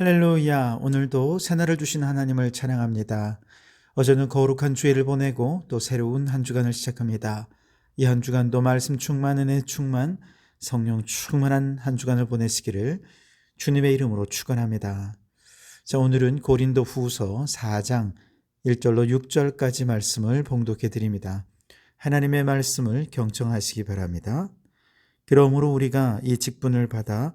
할렐루야. 오늘도 새날을 주신 하나님을 찬양합니다. 어제는 거룩한 주일을 보내고 또 새로운 한 주간을 시작합니다. 이 한 주간도 말씀 충만, 은혜 충만, 성령 충만한 한 주간을 보내시기를 주님의 이름으로 축원합니다. 자, 오늘은 고린도 후서 4장 1절로 6절까지 말씀을 봉독해 드립니다. 하나님의 말씀을 경청하시기 바랍니다. 그러므로 우리가 이 직분을 받아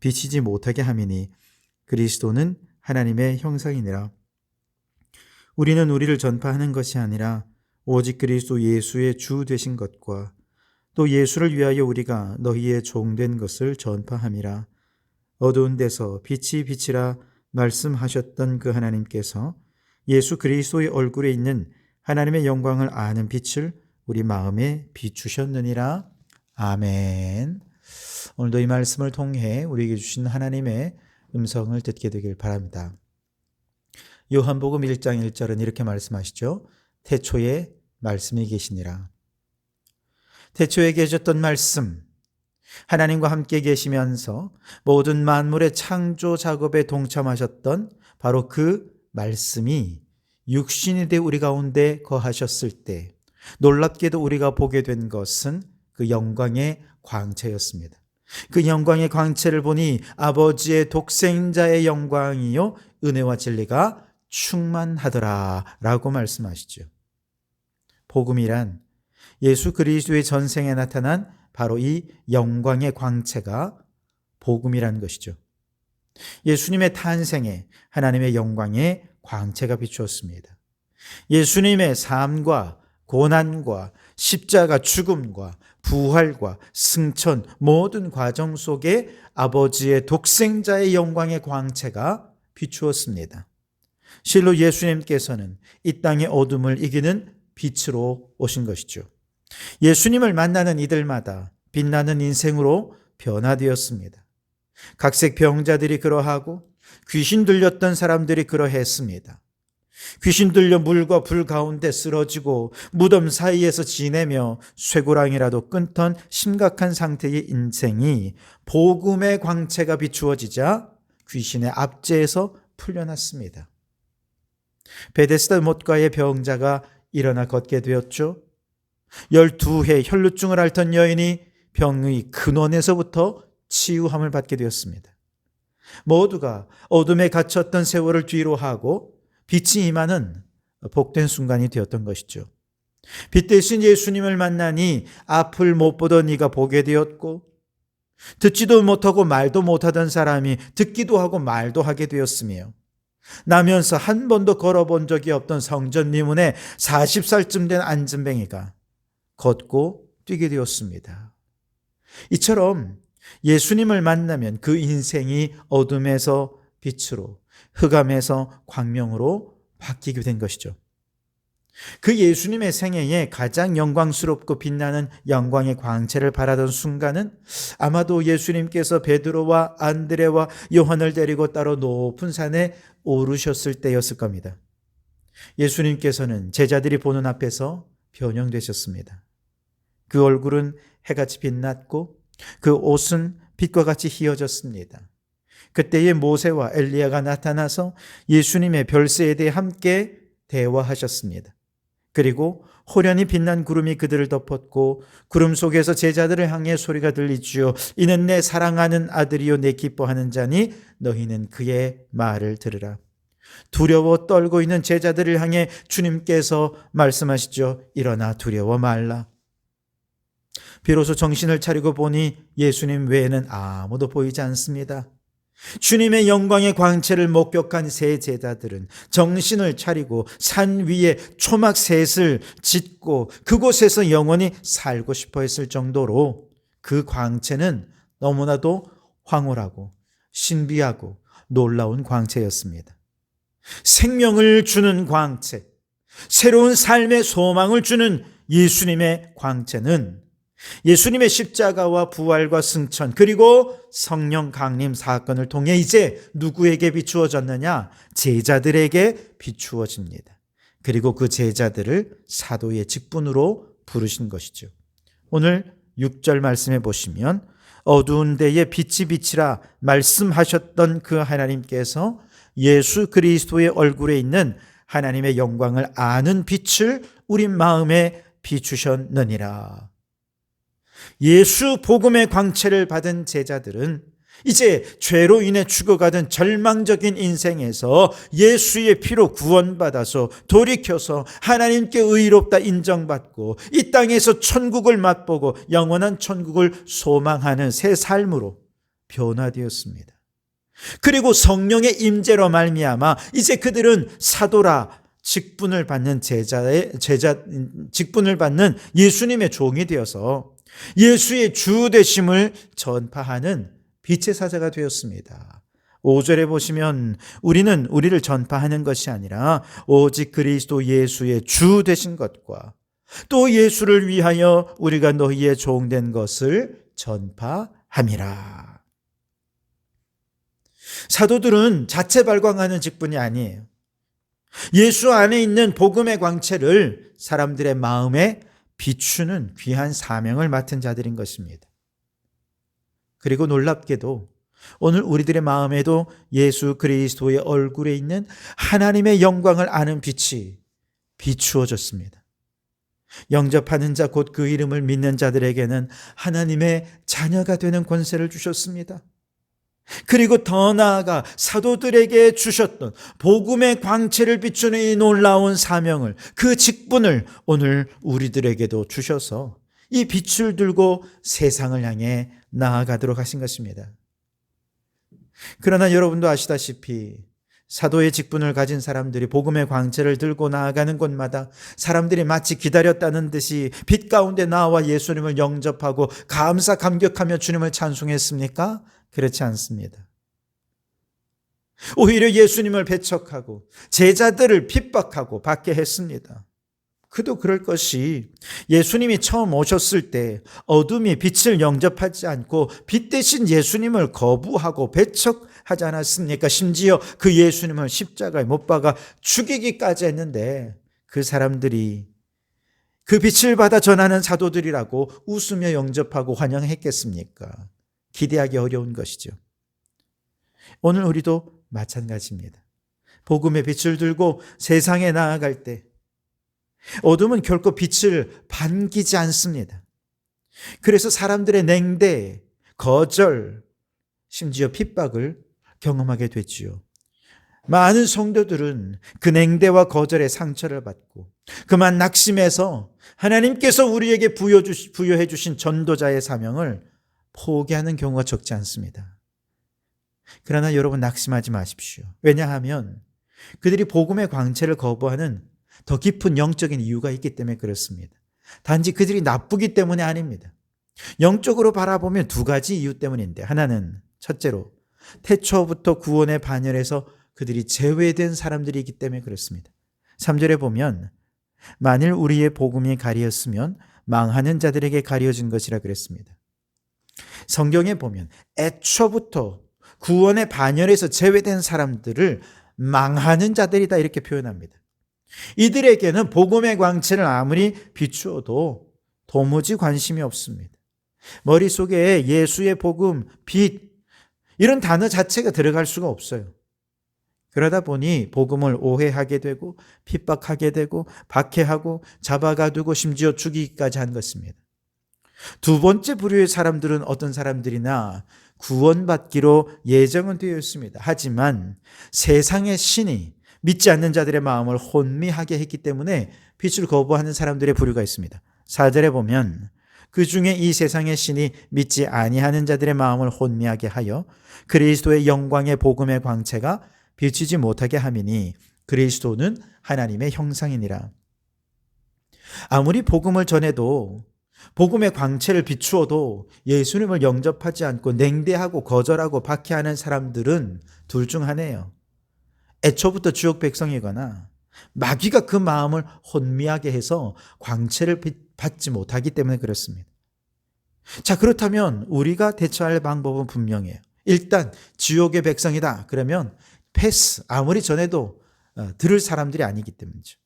비치지 못하게 함이니 그리스도는 하나님의 형상이니라. 우리는 우리를 전파하는 것이 아니라 오직 그리스도 예수의 주 되신 것과 또 예수를 위하여 우리가 너희의 종된 것을 전파함이라. 어두운 데서 빛이 빛이라 말씀하셨던 그 하나님께서 예수 그리스도의 얼굴에 있는 하나님의 영광을 아는 빛을 우리 마음에 비추셨느니라. 아멘. 오늘도 이 말씀을 통해 우리에게 주신 하나님의 음성을 듣게 되길 바랍니다. 요한복음 1장 1절은 이렇게 말씀하시죠. 태초에 말씀이 계시니라. 태초에 계셨던 말씀, 하나님과 함께 계시면서 모든 만물의 창조 작업에 동참하셨던 바로 그 말씀이 육신이 되 우리 가운데 거하셨을 때 놀랍게도 우리가 보게 된 것은 그 영광의 광채였습니다. 그 영광의 광채를 보니 아버지의 독생자의 영광이요 은혜와 진리가 충만하더라라고 말씀하시죠. 복음이란 예수 그리스도의 전생에 나타난 바로 이 영광의 광채가 복음이라는 것이죠. 예수님의 탄생에 하나님의 영광의 광채가 비추었습니다. 예수님의 삶과 고난과 십자가 죽음과 부활과 승천 모든 과정 속에 아버지의 독생자의 영광의 광채가 비추었습니다. 실로 예수님께서는 이 땅의 어둠을 이기는 빛으로 오신 것이죠. 예수님을 만나는 이들마다 빛나는 인생으로 변화되었습니다. 각색 병자들이 그러하고 귀신 들렸던 사람들이 그러했습니다. 귀신 들려 물과 불 가운데 쓰러지고 무덤 사이에서 지내며 쇠고랑이라도 끊던 심각한 상태의 인생이 복음의 광채가 비추어지자 귀신의 압제에서 풀려났습니다. 베데스다 못가의 병자가 일어나 걷게 되었죠. 12해 혈루증을 앓던 여인이 병의 근원에서부터 치유함을 받게 되었습니다. 모두가 어둠에 갇혔던 세월을 뒤로 하고 빛이 임하는 복된 순간이 되었던 것이죠. 빛 대신 예수님을 만나니 앞을 못 보던 이가 보게 되었고 듣지도 못하고 말도 못하던 사람이 듣기도 하고 말도 하게 되었으며 나면서 한 번도 걸어본 적이 없던 성전리문에 40살쯤 된 안전뱅이가 걷고 뛰게 되었습니다. 이처럼 예수님을 만나면 그 인생이 어둠에서 빛으로 흑암에서 광명으로 바뀌게 된 것이죠. 그 예수님의 생애에 가장 영광스럽고 빛나는 영광의 광채를 바라던 순간은 아마도 예수님께서 베드로와 안드레와 요한을 데리고 따로 높은 산에 오르셨을 때였을 겁니다. 예수님께서는 제자들이 보는 앞에서 변형되셨습니다. 그 얼굴은 해같이 빛났고 그 옷은 빛과 같이 휘어졌습니다. 그때의 모세와 엘리야가 나타나서 예수님의 별세에 대해 함께 대화하셨습니다. 그리고 호련히 빛난 구름이 그들을 덮었고 구름 속에서 제자들을 향해 소리가 들리지요. 이는 내 사랑하는 아들이요 내 기뻐하는 자니 너희는 그의 말을 들으라. 두려워 떨고 있는 제자들을 향해 주님께서 말씀하시죠. 일어나 두려워 말라. 비로소 정신을 차리고 보니 예수님 외에는 아무도 보이지 않습니다. 주님의 영광의 광채를 목격한 세 제자들은 정신을 차리고 산 위에 초막셋을 짓고 그곳에서 영원히 살고 싶어 했을 정도로 그 광채는 너무나도 황홀하고 신비하고 놀라운 광채였습니다. 생명을 주는 광채, 새로운 삶의 소망을 주는 예수님의 광채는 예수님의 십자가와 부활과 승천 그리고 성령 강림 사건을 통해 이제 누구에게 비추어졌느냐? 제자들에게 비추어집니다. 그리고 그 제자들을 사도의 직분으로 부르신 것이죠. 오늘 6절 말씀해 보시면 어두운 데에 빛이 비치라 말씀하셨던 그 하나님께서 예수 그리스도의 얼굴에 있는 하나님의 영광을 아는 빛을 우리 마음에 비추셨느니라. 예수 복음의 광채를 받은 제자들은 이제 죄로 인해 죽어가던 절망적인 인생에서 예수의 피로 구원받아서 돌이켜서 하나님께 의롭다 인정받고 이 땅에서 천국을 맛보고 영원한 천국을 소망하는 새 삶으로 변화되었습니다. 그리고 성령의 임재로 말미암아 이제 그들은 사도라 직분을 받는 제자의 제자 직분을 받는 예수님의 종이 되어서 예수의 주 되심을 전파하는 빛의 사자가 되었습니다. 5절에 보시면 우리는 우리를 전파하는 것이 아니라 오직 그리스도 예수의 주 되신 것과 또 예수를 위하여 우리가 너희의 종된 것을 전파함이라. 사도들은 자체 발광하는 직분이 아니에요. 예수 안에 있는 복음의 광채를 사람들의 마음에 비추는 귀한 사명을 맡은 자들인 것입니다. 그리고 놀랍게도 오늘 우리들의 마음에도 예수 그리스도의 얼굴에 있는 하나님의 영광을 아는 빛이 비추어졌습니다. 영접하는 자 곧 그 이름을 믿는 자들에게는 하나님의 자녀가 되는 권세를 주셨습니다. 그리고 더 나아가 사도들에게 주셨던 복음의 광채를 비추는 이 놀라운 사명을 그 직분을 오늘 우리들에게도 주셔서 이 빛을 들고 세상을 향해 나아가도록 하신 것입니다. 그러나 여러분도 아시다시피 사도의 직분을 가진 사람들이 복음의 광채를 들고 나아가는 곳마다 사람들이 마치 기다렸다는 듯이 빛 가운데 나와 예수님을 영접하고 감사 감격하며 주님을 찬송했습니까? 그렇지 않습니다. 오히려 예수님을 배척하고 제자들을 핍박하고 받게 했습니다. 그도 그럴 것이 예수님이 처음 오셨을 때 어둠이 빛을 영접하지 않고 빛 대신 예수님을 거부하고 배척 하지 않았습니까? 심지어 그 예수님을 십자가에 못 박아 죽이기까지 했는데 그 사람들이 그 빛을 받아 전하는 사도들이라고 웃으며 영접하고 환영했겠습니까? 기대하기 어려운 것이죠. 오늘 우리도 마찬가지입니다. 복음의 빛을 들고 세상에 나아갈 때 어둠은 결코 빛을 반기지 않습니다. 그래서 사람들의 냉대, 거절, 심지어 핍박을 경험하게 됐지요. 많은 성도들은 그 냉대와 거절의 상처를 받고 그만 낙심해서 하나님께서 우리에게 부여해 주신 전도자의 사명을 포기하는 경우가 적지 않습니다. 그러나 여러분 낙심하지 마십시오. 왜냐하면 그들이 복음의 광채를 거부하는 더 깊은 영적인 이유가 있기 때문에 그렇습니다. 단지 그들이 나쁘기 때문에 아닙니다. 영적으로 바라보면 두 가지 이유 때문인데 하나는 첫째로 태초부터 구원의 반열에서 그들이 제외된 사람들이기 때문에 그렇습니다. 3절에 보면 만일 우리의 복음이 가리었으면 망하는 자들에게 가려진 것이라 그랬습니다. 성경에 보면 애초부터 구원의 반열에서 제외된 사람들을 망하는 자들이다 이렇게 표현합니다. 이들에게는 복음의 광채를 아무리 비추어도 도무지 관심이 없습니다. 머릿속에 예수의 복음, 빛, 이런 단어 자체가 들어갈 수가 없어요. 그러다 보니 복음을 오해하게 되고 핍박하게 되고 박해하고 잡아가두고 심지어 죽이기까지 한 것입니다. 두 번째 부류의 사람들은 어떤 사람들이나 구원받기로 예정은 되어 있습니다. 하지만 세상의 신이 믿지 않는 자들의 마음을 혼미하게 했기 때문에 빛을 거부하는 사람들의 부류가 있습니다. 4절에 보면 그 중에 이 세상의 신이 믿지 아니하는 자들의 마음을 혼미하게 하여 그리스도의 영광의 복음의 광채가 비치지 못하게 함이니 그리스도는 하나님의 형상이니라. 아무리 복음을 전해도 복음의 광채를 비추어도 예수님을 영접하지 않고 냉대하고 거절하고 박해하는 사람들은 둘 중 하나예요. 애초부터 지옥 백성이거나 마귀가 그 마음을 혼미하게 해서 광채를 받지 못하기 때문에 그렇습니다. 자, 그렇다면 우리가 대처할 방법은 분명해요. 일단 지옥의 백성이다. 그러면 패스. 아무리 전해도 어, 들을 사람들이 아니기 때문이죠.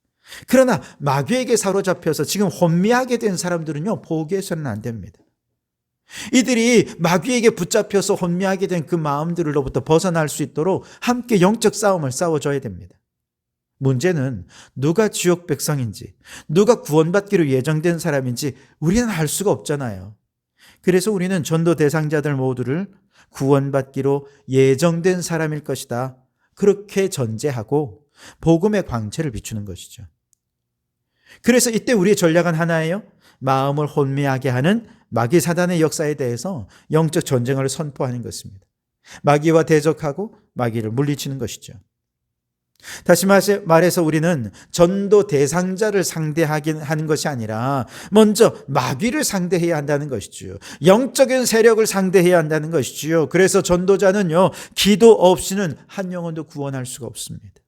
그러나 마귀에게 사로잡혀서 지금 혼미하게 된 사람들은요, 포기해서는 안 됩니다. 이들이 마귀에게 붙잡혀서 혼미하게 된 그 마음들로부터 벗어날 수 있도록 함께 영적 싸움을 싸워줘야 됩니다. 문제는 누가 지옥 백성인지, 누가 구원받기로 예정된 사람인지 우리는 알 수가 없잖아요. 그래서 우리는 전도 대상자들 모두를 구원받기로 예정된 사람일 것이다. 그렇게 전제하고 복음의 광채를 비추는 것이죠. 그래서 이때 우리의 전략은 하나예요. 마음을 혼미하게 하는 마귀 사단의 역사에 대해서 영적 전쟁을 선포하는 것입니다. 마귀와 대적하고 마귀를 물리치는 것이죠. 다시 말해서 우리는 전도 대상자를 상대하긴 하는 것이 아니라 먼저 마귀를 상대해야 한다는 것이지요. 영적인 세력을 상대해야 한다는 것이지요. 그래서 전도자는요, 기도 없이는 한 영혼도 구원할 수가 없습니다.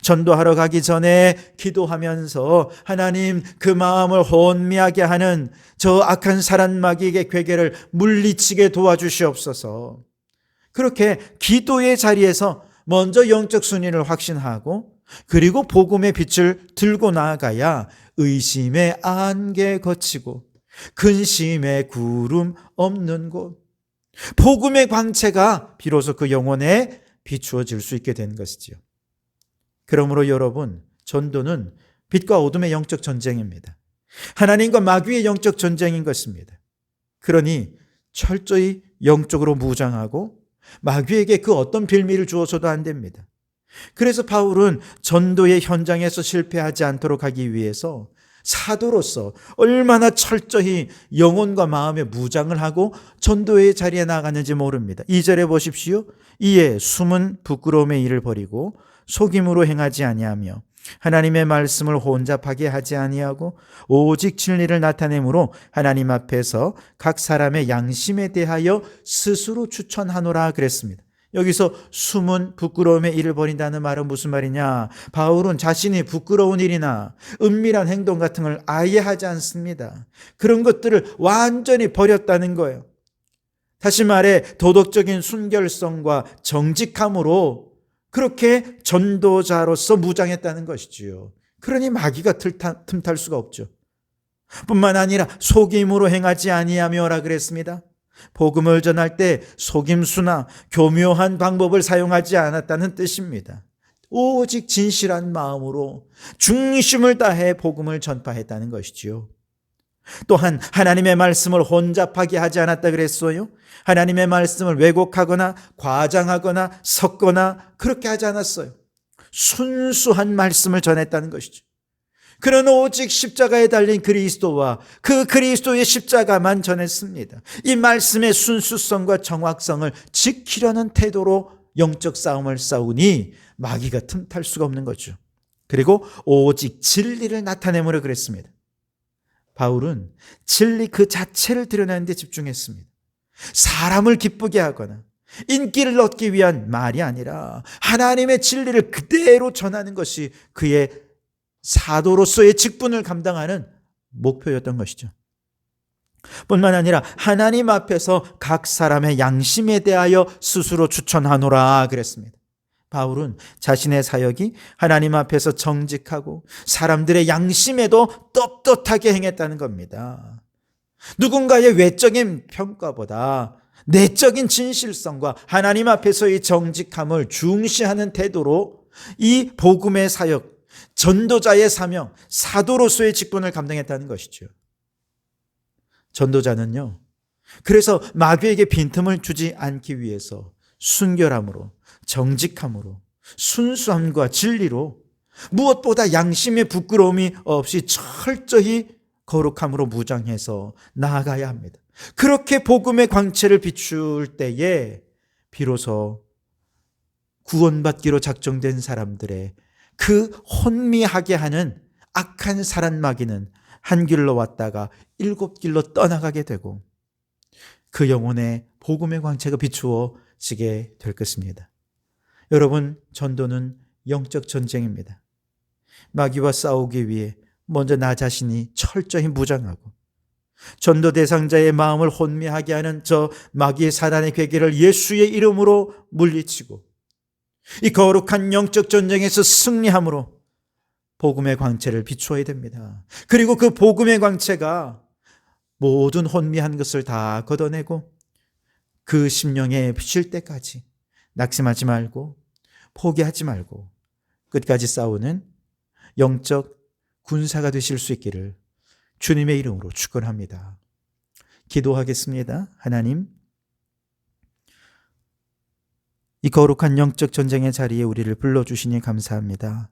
전도하러 가기 전에 기도하면서 하나님 그 마음을 혼미하게 하는 저 악한 사람 마귀의 괴계를 물리치게 도와주시옵소서. 그렇게 기도의 자리에서 먼저 영적 순위를 확신하고 그리고 복음의 빛을 들고 나아가야 의심의 안개 거치고 근심의 구름 없는 곳 복음의 광채가 비로소 그 영혼에 비추어질 수 있게 된 것이지요. 그러므로 여러분 전도는 빛과 어둠의 영적 전쟁입니다. 하나님과 마귀의 영적 전쟁인 것입니다. 그러니 철저히 영적으로 무장하고 마귀에게 그 어떤 빌미를 주어서도 안 됩니다. 그래서 바울은 전도의 현장에서 실패하지 않도록 하기 위해서 사도로서 얼마나 철저히 영혼과 마음의 무장을 하고 전도의 자리에 나가는지 모릅니다. 2절에 보십시오. 이에 숨은 부끄러움의 일을 버리고 속임으로 행하지 아니하며 하나님의 말씀을 혼잡하게 하지 아니하고 오직 진리를 나타내므로 하나님 앞에서 각 사람의 양심에 대하여 스스로 추천하노라 그랬습니다. 여기서 숨은 부끄러움의 일을 벌인다는 말은 무슨 말이냐? 바울은 자신이 부끄러운 일이나 은밀한 행동 같은 걸 아예 하지 않습니다. 그런 것들을 완전히 버렸다는 거예요. 다시 말해 도덕적인 순결성과 정직함으로 그렇게 전도자로서 무장했다는 것이지요. 그러니 마귀가 틈탈 수가 없죠. 뿐만 아니라 속임으로 행하지 아니하며라 그랬습니다. 복음을 전할 때 속임수나 교묘한 방법을 사용하지 않았다는 뜻입니다. 오직 진실한 마음으로 중심을 다해 복음을 전파했다는 것이지요. 또한 하나님의 말씀을 혼잡하게 하지 않았다 그랬어요. 하나님의 말씀을 왜곡하거나 과장하거나 섞거나 그렇게 하지 않았어요. 순수한 말씀을 전했다는 것이죠. 그는 오직 십자가에 달린 그리스도와 그 그리스도의 십자가만 전했습니다. 이 말씀의 순수성과 정확성을 지키려는 태도로 영적 싸움을 싸우니 마귀가 틈탈 수가 없는 거죠. 그리고 오직 진리를 나타내므로 그랬습니다. 바울은 진리 그 자체를 드러내는 데 집중했습니다. 사람을 기쁘게 하거나 인기를 얻기 위한 말이 아니라 하나님의 진리를 그대로 전하는 것이 그의 사도로서의 직분을 감당하는 목표였던 것이죠. 뿐만 아니라 하나님 앞에서 각 사람의 양심에 대하여 스스로 추천하노라 그랬습니다. 바울은 자신의 사역이 하나님 앞에서 정직하고 사람들의 양심에도 떳떳하게 행했다는 겁니다. 누군가의 외적인 평가보다 내적인 진실성과 하나님 앞에서의 정직함을 중시하는 태도로 이 복음의 사역, 전도자의 사명, 사도로서의 직분을 감당했다는 것이죠. 전도자는요, 그래서 마귀에게 빈틈을 주지 않기 위해서 순결함으로, 정직함으로, 순수함과 진리로 무엇보다 양심의 부끄러움이 없이 철저히 거룩함으로 무장해서 나아가야 합니다. 그렇게 복음의 광채를 비출 때에 비로소 구원받기로 작정된 사람들의 그 혼미하게 하는 악한 사란 마귀는 한 길로 왔다가 일곱 길로 떠나가게 되고 그 영혼의 복음의 광채가 비추어 지게 될 것입니다. 여러분, 전도는 영적 전쟁입니다. 마귀와 싸우기 위해 먼저 나 자신이 철저히 무장하고 전도 대상자의 마음을 혼미하게 하는 저 마귀의 사단의 괴계를 예수의 이름으로 물리치고 이 거룩한 영적 전쟁에서 승리함으로 복음의 광채를 비추어야 됩니다. 그리고 그 복음의 광채가 모든 혼미한 것을 다 걷어내고 그 심령에 비칠 때까지 낙심하지 말고 포기하지 말고 끝까지 싸우는 영적 군사가 되실 수 있기를 주님의 이름으로 축원합니다. 기도하겠습니다. 하나님 이 거룩한 영적 전쟁의 자리에 우리를 불러 주시니 감사합니다.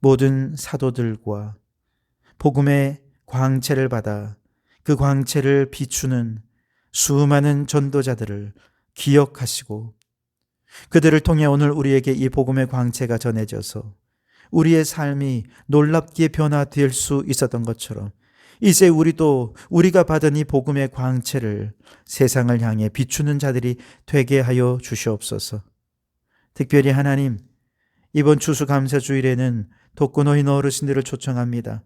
모든 사도들과 복음의 광채를 받아 그 광채를 비추는 수많은 전도자들을 기억하시고 그들을 통해 오늘 우리에게 이 복음의 광채가 전해져서 우리의 삶이 놀랍게 변화될 수 있었던 것처럼 이제 우리도 우리가 받은 이 복음의 광채를 세상을 향해 비추는 자들이 되게 하여 주시옵소서. 특별히 하나님, 이번 추수감사주일에는 독거노인 어르신들을 초청합니다.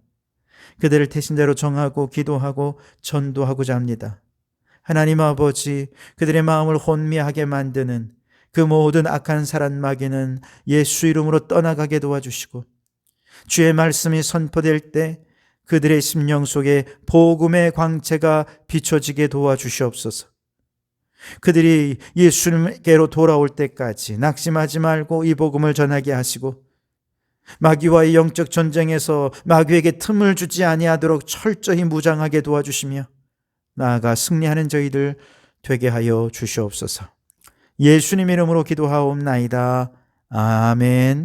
그들을 태신대로 정하고 기도하고 전도하고자 합니다. 하나님 아버지, 그들의 마음을 혼미하게 만드는 그 모든 악한 사람 마귀는 예수 이름으로 떠나가게 도와주시고 주의 말씀이 선포될 때 그들의 심령 속에 복음의 광채가 비춰지게 도와주시옵소서. 그들이 예수님께로 돌아올 때까지 낙심하지 말고 이 복음을 전하게 하시고 마귀와의 영적 전쟁에서 마귀에게 틈을 주지 아니하도록 철저히 무장하게 도와주시며 나아가 승리하는 저희들 되게 하여 주시옵소서. 예수님 이름으로 기도하옵나이다. 아멘.